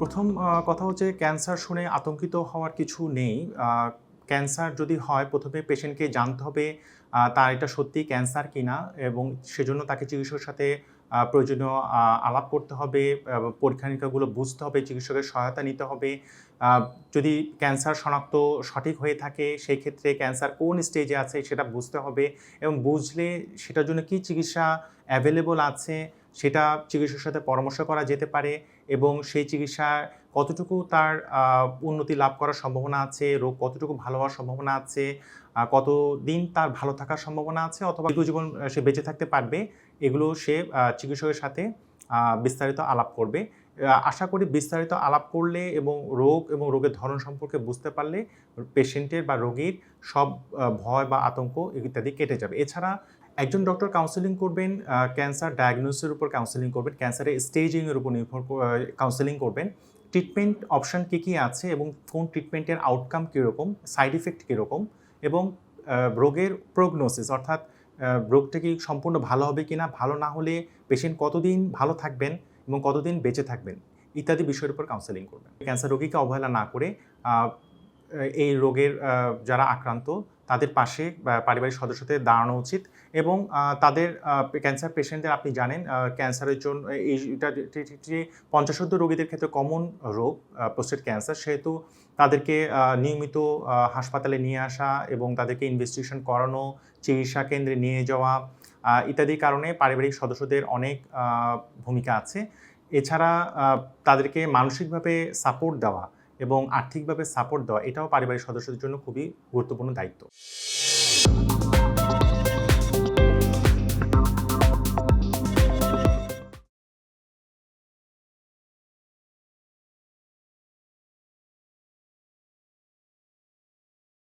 প্রথম কথা হচ্ছে ক্যান্সার শুনে আতঙ্কিত হওয়ার কিছু নেই। ক্যান্সার যদি হয়, প্রথমে পেশেন্টকে জানতে হবে তার এটা সত্যি ক্যান্সার কিনা এবং সেজন্য তাকে চিকিৎসকের সাথে প্রয়োজনীয় আলাপ করতে হবে পরীক্ষা নিরীক্ষাগুলো বুঝতে হবে, চিকিৎসকের সহায়তা নিতে হবে। যদি ক্যান্সার শনাক্ত সঠিক হয়ে থাকে সেই ক্ষেত্রে ক্যান্সার কোন স্টেজে আছে সেটা বুঝতে হবে এবং বুঝলে সেটার জন্য কি চিকিৎসা অ্যাভেলেবল আছে সেটা চিকিৎসকের সাথে পরামর্শ করা যেতে পারে এবং সেই চিকিৎসা কতটুকু তার উন্নতি লাভ করার সম্ভাবনা আছে রোগ কতটুকু ভালো হওয়ার সম্ভাবনা আছে আহ, কতদিন তার ভালো থাকার সম্ভাবনা আছে অথবা জীবন সে বেঁচে থাকতে পারবে এগুলো সে চিকিৎসকের সাথে বিস্তারিত আলাপ করবে। আশা করি বিস্তারিত আলাপ করলে এবং রোগ এবং রোগের ধরন সম্পর্কে বুঝতে পারলে পেশেন্টের বা রোগীর সব ভয় বা আতঙ্ক ইত্যাদি কেটে যাবে। এছাড়া একজন ডক্টর কাউন্সেলিং করবেন ক্যান্সার ডায়াগনোসিসের উপর কাউন্সেলিং করবেন ক্যান্সারের স্টেজিংয়ের উপর নির্ভর কাউন্সেলিং করবেন। ট্রিটমেন্ট অপশন কী কী আছে এবং কোন ট্রিটমেন্টের আউটকাম কীরকম সাইড ইফেক্ট কীরকম এবং রোগের প্রোগনোসিস অর্থাৎ রোগটা কি সম্পূর্ণ ভালো হবে কি না ভালো না হলে পেশেন্ট কতদিন ভালো থাকবেন এবং কতদিন বেঁচে থাকবেন ইত্যাদি বিষয়ের উপর কাউন্সেলিং করবেন। ক্যান্সার রোগীকে অবহেলা না করে এই রোগের যারা আক্রান্ত, তাদের পাশে পারিবারিক সদস্যদের দাঁড়ানো উচিত এবং তাদের ক্যান্সার পেশেন্টদের আপনি জানেন ক্যান্সারের জন্য এইটা পঞ্চাশোদ্ধ রোগীদের ক্ষেত্রে কমন রোগ প্রোস্টেট ক্যান্সার সেহেতু তাদেরকে নিয়মিত হাসপাতালে নিয়ে আসা এবং তাদেরকে ইনভেস্টিগেশন করানো, চিকিৎসা কেন্দ্রে নিয়ে যাওয়া ইত্যাদি কারণে পারিবারিক সদস্যদের অনেক ভূমিকা আছে। এছাড়া তাদেরকে মানসিকভাবে সাপোর্ট দেওয়া এবং আর্থিকভাবে সাপোর্ট দেওয়া এটাও পারিবারিক সদস্যদের জন্য খুবই গুরুত্বপূর্ণ দায়িত্ব।